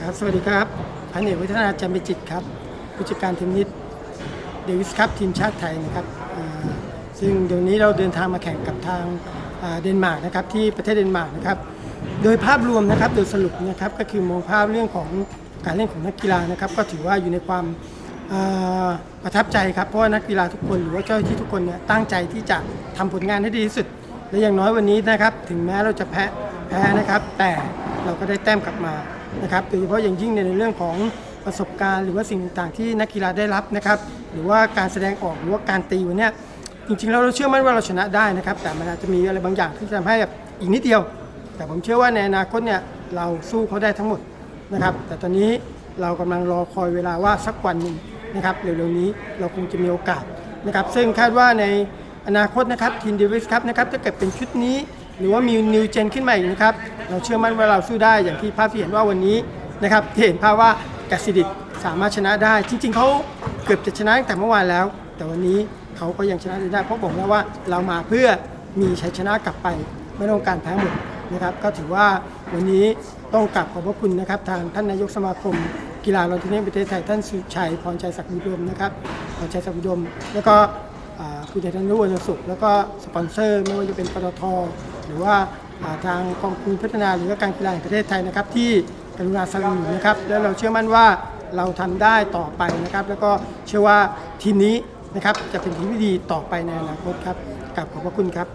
ครับสวัสดีครับพันเอกวัฒนาจันทร์เบจิตครับผู้จัดการทีมนิดเดวิสครับทีมชาติไทยนะครับซึ่งเดี๋ยวนี้เราเดินทางมาแข่งกับทางเดนมาร์กนะครับที่ประเทศเดนมาร์กนะครับโดยภาพรวมนะครับโดยสรุปนะครับก็คือมองภาพเรื่องของการเล่นของนักกีฬานะครับก็ถือว่าอยู่ในความประทับใจครับเพราะว่านักกีฬาทุกคนหรือว่าเจ้าที่ทุกคนเนี่ยตั้งใจที่จะทำผลงานให้ดีที่สุด และอย่างน้อยวันนี้นะครับถึงแม้เราจะแพ้แพ้นะครับแต่ เราก็ได้แต้มกลับมานะครับโดยเฉพาะอย่างยิ่งในเรื่องของประสบการณ์หรือว่าสิ่งต่างๆที่นักกีฬาได้รับนะครับ หรือว่าการแสดงออกหรือว่าการตีวันนี้จริงๆแล้วเราเชื่อมั่นว่าเราชนะได้นะครับ แต่มันอาจจะมีอะไรบางอย่างที่ทำให้แบบอีกนิดเดียว แต่ผมเชื่อว่าในอนาคตเนี่ยเราสู้เขาได้ทั้งหมดนะครับ แต่ตอนนี้เรากำลังรอคอยเวลาว่าสักวันหนึ่งนะครับเร็วๆนี้เราคงจะมีโอกาสนะครับ ซึ่งคาดว่าในอนาคตนะครับทีมเดวิสครับนะครับถ้าเกิดเป็นชุดนี้ หรือว่ามีนิวเจนขึ้นมาอีกนะครับเราเชื่อมั่นว่าเราสู้ได้อย่างที่ภาพที่เห็นว่าวันนี้นะครับที่เห็นภาพว่ากสิดิตสามารถชนะได้ จริง ๆเขาเกือบจะชนะตั้งแต่เมื่อวานแล้ว แต่วันนี้เขาก็ยังชนะได้เพราะบอกแล้วว่าเรามาเพื่อมีชัยชนะกลับไปไม่ต้องการแพ้หมดนะครับก็ถือว่าวันนี้ต้องกลับขอบพระคุณนะครับ ทางท่านนายกสมาคม กีฬาเราที่นี่ประเทศไทยท่านสุชัยพรชัยศักดิ์บุญมนะครับพรชัยศักดิ์บุญมแล้วก็คุณชัยธนุวรรณสุข แล้วก็สปอนเซอร์ไม่ว่าจะเป็นปตท หรือว่าทางกองทุนพัฒนาหรือว่าการกีฬาแห่งประเทศไทยนะครับ ที่กรุณาสนับสนุนนะครับ แล้วเราเชื่อมั่นว่าเราทำได้ต่อไปนะครับ แล้วก็เชื่อว่าทีมนี้นะครับจะเป็นทีมที่ดีต่อไปในอนาคตครับกลับขอบพระคุณครับ